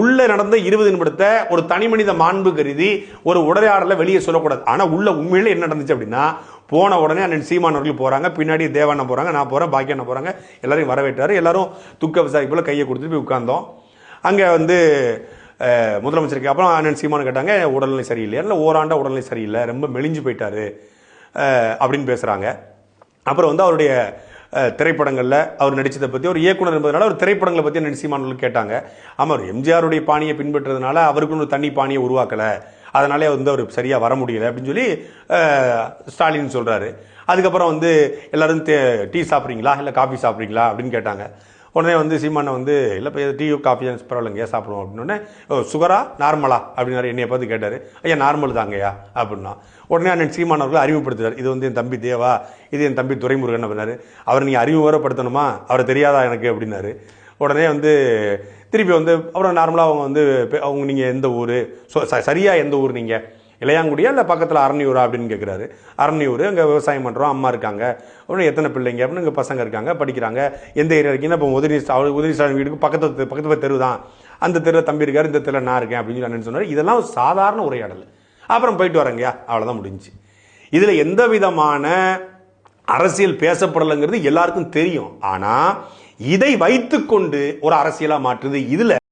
உள்ள நடந்த இருபது நிமிடத்தை ஒரு தனி மனித மாண்பு கருதி ஒரு உரையாடல வெளியே சொல்லக்கூடாது. ஆனால் உள்ள உண்மையில என்ன நடந்துச்சு அப்படின்னா போன உடனே அண்ணன் சீமான் அவர்கள் போறாங்க பின்னாடி தேவாண்ணா போறாங்க நான் போறேன் பாக்கியண்ணா போறாங்க எல்லாரையும் வரவேற்றாரு. எல்லாரும் துக்க விசாரிப்புல கையை கொடுத்துட்டு போய் உட்கார்ந்தோம். அங்கே வந்து முதலமைச்சருக்கு அப்புறம் அண்ணன் சீமான் கேட்டாங்க உடல்நிலை சரியில்லை இல்லை ஓராண்டா உடல்நிலை சரியில்லை ரொம்ப மெலிஞ்சு போயிட்டாரு அப்படின்னு பேசுறாங்க. அப்புறம் வந்து அவருடைய திரைப்படங்களில் அவர் நடித்ததை பற்றி ஒரு இயக்குனர் என்பதனால ஒரு திரைப்படங்களை பற்றி அண்ணன் கேட்டாங்க. ஆமாம் எம்ஜிஆருடைய பாணியை பின்பற்றதுனால அவருக்குன்னு ஒரு தனி பாணியை உருவாக்கல. அதனாலே வந்து அவர் சரியாக வர முடியல அப்படின்னு சொல்லி ஸ்டாலின் சொல்கிறாரு அதுக்கப்புறம் வந்து எல்லோரும் டீ சாப்பிட்றீங்களா? இல்லை காஃபி சாப்பிட்றீங்களா? அப்படின்னு கேட்டாங்க. உடனே வந்து சீமானை வந்து இல்லை இப்போ டீ காஃபி பரவாயில்லைங்க சாப்பிடுவோம்? அப்படின்னே சுகரா நார்மலா? அப்படின்னு என்னைய பார்த்து கேட்டார். ஐயா நார்மல் தாங்கய்யா அப்படின்னா. உடனே அண்ணன் சீமான் அவர்கள் அறிமுகப்படுத்துறாரு இது வந்து என் தம்பி தேவா இது என் தம்பி துரைமுருகன் அப்படின்னாரு. அவர் நீங்கள் அறிமுகப்படுத்தணுமா அவரை தெரியாதா எனக்கு? அப்படின்னாரு. உடனே வந்து திருப்பி வந்து அப்புறம் நார்மலாக அவங்க வந்து அவங்க நீங்கள் எந்த ஊர்? சரியாக எந்த ஊர் நீங்கள் இளையாங்குடியா இல்லை பக்கத்தில் அரணியூரா அப்படின்னு கேட்குறாரு அரணியூர் அங்கே விவசாயம் பண்ணுறோம் அம்மா இருக்காங்க. அப்படின்னு எத்தனை பிள்ளைங்க? அப்படின்னு இங்கே பசங்க இருக்காங்க படிக்கிறாங்க. எந்த ஏரியா இருக்கீங்கன்னா இப்போ உதிரி அவர் உதவி ஸ்டாலின் வீட்டுக்கு பக்கத்து பக்கத்து தெரு தான். அந்த தெருவில் தம்பி இருக்கார் இந்த தெருவில் நான் இருக்கேன் அப்படின்னு சொல்லி சொன்னார். இதெல்லாம் சாதாரண உரையாடல். அப்புறம் போயிட்டு வரேங்கய்யா அவ்வளோதான் முடிஞ்சுச்சு. இதில் எந்த விதமான அரசியல் பேசப்படலைங்கிறது எல்லாருக்கும் தெரியும். ஆனால் இதை வைத்துக்கொண்டு ஒரு அரசியலாக மாற்றுது இதில்